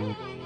ಪರಮಾತ್ಮ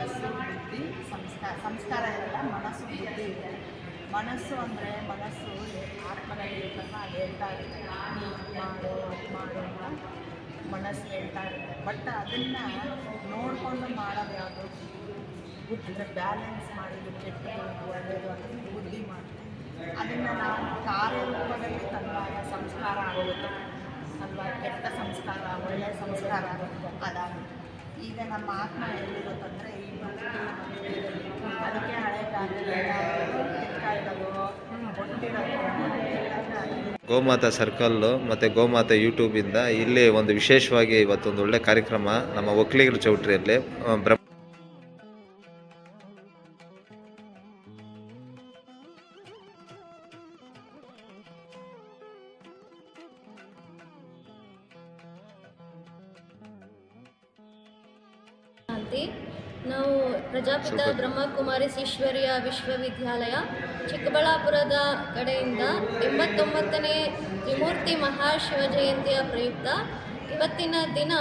ಮನಸ್ಸು ಬುದ್ಧಿ ಸಂಸ್ಕಾರ ಸಂಸ್ಕಾರ ಇರಲ್ಲ ಮನಸ್ಸು ಬುದ್ಧಿ ಇದೆ. ಮನಸ್ಸು ಅಂದರೆ ಮನಸ್ಸು ಆತ್ಮದಲ್ಲಿ ಇರ್ತಕ್ಕ ಅದು ಹೇಳ್ತಾ ಇರುತ್ತೆ. ನೀ ಮಾಡು, ಅದು ಮಾಡು ಅಂತ ಮನಸ್ಸು ಹೇಳ್ತಾ ಇರುತ್ತೆ. ಬಟ್ ಅದನ್ನು ನೋಡಿಕೊಂಡು ಮಾಡೋದು ಯಾವುದು? ಬುದ್ಧಿ ಅಂದರೆ ಬ್ಯಾಲೆನ್ಸ್ ಮಾಡಿದ್ದು, ಕೆಟ್ಟದ್ದು ಒಳ್ಳೆಯದು ಅಂತ ಬುದ್ಧಿ ಮಾಡುತ್ತೆ ಅದನ್ನು ನಾವು ಕಾರ್ಯರೂಪದಲ್ಲಿ ತಂದಾಗ ಸಂಸ್ಕಾರ ಆಗುತ್ತೆ. ಅಲ್ವಾ? ಕೆಟ್ಟ ಸಂಸ್ಕಾರ ಒಳ್ಳೆಯ ಸಂಸ್ಕಾರ ಆಗುತ್ತೆ. ಅದಾಗುತ್ತೆ. ಈಗ ನಮ್ಮ ಆತ್ಮ ಎಲ್ಲಿರುತ್ತಂದರೆ ಅದಕ್ಕೆ ಹಳೆ ಗೋಮಾತಾ ಸರ್ಕಲ್ಲು ಮತ್ತು ಗೋಮಾತಾ ಯೂಟ್ಯೂಬಿಂದ ಇಲ್ಲಿ ಒಂದು ವಿಶೇಷವಾಗಿ ಇವತ್ತೊಂದು ಒಳ್ಳೆ ಕಾರ್ಯಕ್ರಮ ನಮ್ಮ ಒಕ್ಕಲಿಗರ ಚೌಟ್ರಿಯಲ್ಲಿ ಬ್ರಹ್ಮ ಶಾಂತಿ. ನಾವು ಪ್ರಜಾಪಿತ ಬ್ರಹ್ಮಕುಮಾರಿ ಬ್ರಹ್ಮಕುಮಾರಿಸ್ ಈಶ್ವರ್ಯ ವಿಶ್ವವಿದ್ಯಾಲಯ ಚಿಕ್ಕಬಳ್ಳಾಪುರದ ಕಡೆಯಿಂದ ಎಂಬತ್ತೊಂಬತ್ತನೇ ತ್ರಿಮೂರ್ತಿ ಮಹಾಶಿವ ಜಯಂತಿಯ ಪ್ರಯುಕ್ತ ಇವತ್ತಿನ ದಿನ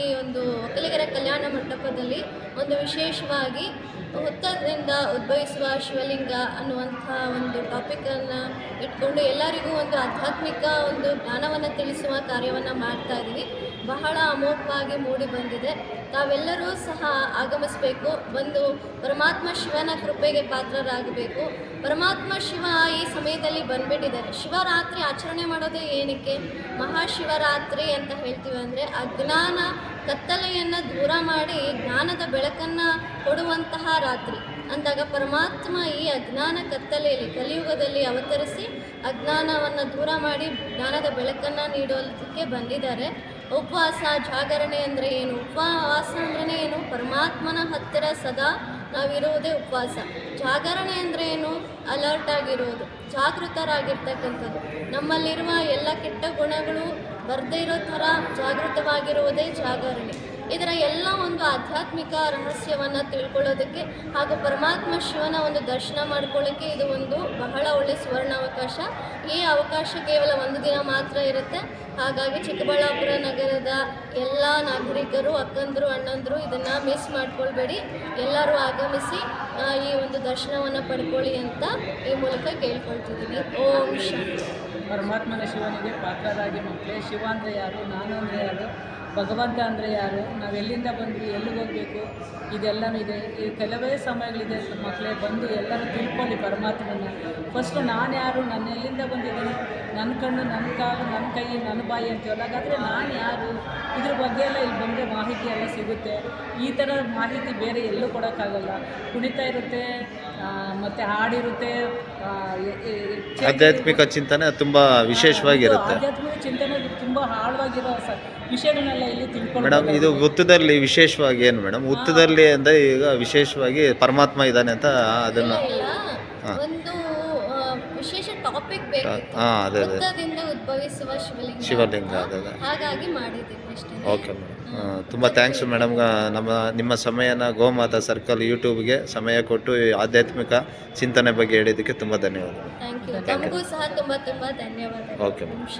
ಈ ಒಂದು ಒಕ್ಕಲಿಗರ ಕಲ್ಯಾಣ ಮಂಟಪದಲ್ಲಿ ಒಂದು ವಿಶೇಷವಾಗಿ ಹುತ್ತದಿಂದ ಉದ್ಭವಿಸುವ ಶಿವಲಿಂಗ ಅನ್ನುವಂಥ ಒಂದು ಟಾಪಿಕನ್ನು ಇಟ್ಕೊಂಡು ಎಲ್ಲರಿಗೂ ಒಂದು ಆಧ್ಯಾತ್ಮಿಕ ಒಂದು ಜ್ಞಾನವನ್ನು ತಿಳಿಸುವ ಕಾರ್ಯವನ್ನು ಮಾಡ್ತಾ ಇದ್ದೀವಿ ಬಹಳ ಅಮೋಘವಾಗಿ ಮೂಡಿ ಬಂದಿದೆ. ತಾವೆಲ್ಲರೂ ಸಹ ಆಗಮಿಸಬೇಕು. ಬಂದು ಪರಮಾತ್ಮ ಶಿವನ ಕೃಪೆಗೆ ಪಾತ್ರರಾಗಬೇಕು. ಪರಮಾತ್ಮ ಶಿವ ಈ ಸಮಯದಲ್ಲಿ ಬಂದ್ಬಿಟ್ಟಿದ್ದಾರೆ. ಶಿವರಾತ್ರಿ ಆಚರಣೆ ಮಾಡೋದೇ ಏನಕ್ಕೆ? ಮಹಾಶಿವರಾತ್ರಿ ಅಂತ ಹೇಳ್ತೀವಿ. ಅಂದರೆ ಅಜ್ಞಾನ ಕತ್ತಲೆಯನ್ನು ದೂರ ಮಾಡಿ ಜ್ಞಾನದ ಬೆಳಕನ್ನು ಕೊಡುವಂತಹ ರಾತ್ರಿ. ಅಂದಾಗ ಪರಮಾತ್ಮ ಈ ಅಜ್ಞಾನ ಕತ್ತಲೆಯಲ್ಲಿ, ಕಲಿಯುಗದಲ್ಲಿ ಅವತರಿಸಿ ಅಜ್ಞಾನವನ್ನು ದೂರ ಮಾಡಿ ಜ್ಞಾನದ ಬೆಳಕನ್ನು ನೀಡೋದಕ್ಕೆ ಬಂದಿದ್ದಾರೆ. ಉಪವಾಸ, ಜಾಗರಣೆ ಅಂದರೆ ಏನು? ಉಪವಾಸ ಅಂದ್ರೆ ಏನು? ಪರಮಾತ್ಮನ ಹತ್ತಿರ ಸದಾ ನಾವಿರುವುದೇ ಉಪವಾಸ. ಜಾಗರಣೆ ಅಂದರೆ ಏನು? ಅಲರ್ಟ್ ಆಗಿರುವುದು ಜಾಗೃತರಾಗಿರ್ತಕ್ಕಂಥದ್ದು. ನಮ್ಮಲ್ಲಿರುವ ಎಲ್ಲ ಕೆಟ್ಟ ಗುಣಗಳು ಬರದೇ ಇರೋ ಥರ ಜಾಗೃತವಾಗಿರುವುದೇ ಜಾಗರಣೆ. ಇದರ ಎಲ್ಲ ಒಂದು ಆಧ್ಯಾತ್ಮಿಕ ರಹಸ್ಯವನ್ನು ತಿಳ್ಕೊಳ್ಳೋದಕ್ಕೆ ಹಾಗೂ ಪರಮಾತ್ಮ ಶಿವನ ಒಂದು ದರ್ಶನ ಮಾಡ್ಕೊಳ್ಳೋಕ್ಕೆ ಇದು ಒಂದು ಬಹಳ ಒಳ್ಳೆಯ ಸುವರ್ಣಾವಕಾಶ. ಈ ಅವಕಾಶ ಕೇವಲ ಒಂದು ದಿನ ಮಾತ್ರ ಇರುತ್ತೆ. ಹಾಗಾಗಿ ಚಿಕ್ಕಬಳ್ಳಾಪುರ ನಗರದ ಎಲ್ಲ ನಾಗರಿಕರು, ಅಕ್ಕಂದರು, ಅಣ್ಣಂದರು ಇದನ್ನು ಮಿಸ್ ಮಾಡ್ಕೊಳ್ಬೇಡಿ. ಎಲ್ಲರೂ ಆಗಮಿಸಿ ಈ ಒಂದು ದರ್ಶನವನ್ನು ಪಡ್ಕೊಳ್ಳಿ ಅಂತ ಈ ಮೂಲಕ ಕೇಳ್ಕೊಳ್ತಿದ್ದೀನಿ ಓಂ ಶಾಂತಿ ಪರಮಾತ್ಮನ ಶಿವನಿಗೆ ಪಾತ್ರರಾಗಿ ಮಕ್ಕಳೇ. ಶಿವ ಅಂದರೆ ಯಾರು? ನಾನು ಅಂದರೆ ಯಾರು? ಭಗವಂತ ಅಂದರೆ ಯಾರು? ನಾವು ಎಲ್ಲಿಂದ ಬಂದ್ವಿ, ಎಲ್ಲಿಗೆ ಹೋಗಬೇಕು? ಇದೆಲ್ಲನೂ ಇದೆ. ಈ ಕೆಲವೇ ಸಮಯಗಳಿದೆ ಮಕ್ಕಳೇ ಬಂದು ಎಲ್ಲರೂ ತಿಳ್ಕೊಳ್ಳಿ ಪರಮಾತ್ಮನ. ಫಸ್ಟು ನಾನು ಯಾರು? ನಾನು ಎಲ್ಲಿಂದ ಬಂದಿದ್ದೀನಿ? ನನ್ನ ಕಣ್ಣು ನನ್ನ ಕಾಲು ನನ್ನ ಕೈ ನನ್ನ ಬಾಯಿ ಅಂತೀವಲ್ಲ ಹಾಗಾದರೆ ನಾನು ಯಾರು? ಇದ್ರ ಬಗ್ಗೆ ಎಲ್ಲ ಇಲ್ಲಿ ಬಂದರೆ ಮಾಹಿತಿ ಎಲ್ಲ ಸಿಗುತ್ತೆ. ಈ ಥರ ಮಾಹಿತಿ ಬೇರೆ ಎಲ್ಲೂ ಕೊಡೋಕ್ಕಾಗಲ್ಲ. ಕುಣಿತ ಇರುತ್ತೆ ಮತ್ತು ಹಾಡಿರುತ್ತೆ ಆಧ್ಯಾತ್ಮಿಕ ಚಿಂತನೆ ತುಂಬ ವಿಶೇಷವಾಗಿರುತ್ತೆ. ಆಧ್ಯಾತ್ಮಿಕ ಚಿಂತನೆ ತುಂಬ ಆಳವಾಗಿರೋ ಸ ವಿಷಯಗಳನ್ನೆಲ್ಲ ಇಲ್ಲಿ ತಿಳ್ಕೊಂಡು ಮೇಡಮ್ ಇದು ಹುತ್ತದಲ್ಲಿ ವಿಶೇಷವಾಗಿ ಏನು ಮೇಡಮ್? ಹುತ್ತದಲ್ಲಿ ಅಂದರೆ ಈಗ ವಿಶೇಷವಾಗಿ ಪರಮಾತ್ಮ ಇದ್ದಾನೆ ಅಂತ ಅದನ್ನು ಒಂದು ವಿಶೇಷ ಟಾಪಿಕ್ ಹಾಂ ಅದೇ ಅದೇ. ವೃತ್ತದಿಂದ ಉದ್ಭವಿಸುವ ಶಿವಲಿಂಗ. ಶಿವಲಿಂಗ. ಅದೇ ಅದೇ. ಹಾಗಾಗಿ ಮಾಡಿದ್ದೀವಿ ಅಷ್ಟೇ. ಓಕೆ ಮೇಡಮ್ ತುಂಬ ಥ್ಯಾಂಕ್ಸ್ ಮೇಡಮ್ ನಮ್ಮ ನಿಮ್ಮ ಸಮಯನ ಗೋಮಾತಾ ಸರ್ಕಲ್ ಯೂಟ್ಯೂಬ್ಗೆ ಸಮಯ ಕೊಟ್ಟು ಈ ಆಧ್ಯಾತ್ಮಿಕ ಚಿಂತನೆ ಬಗ್ಗೆ ಹೇಳಿದ್ದಕ್ಕೆ ತುಂಬ ಧನ್ಯವಾದಗಳು. ಥ್ಯಾಂಕ್ ಯು ನಮಗೂ you. ಸಹ ತುಂಬ ತುಂಬ ಧನ್ಯವಾದಗಳು. Okay, ma'am. ನಿಮಿಷ.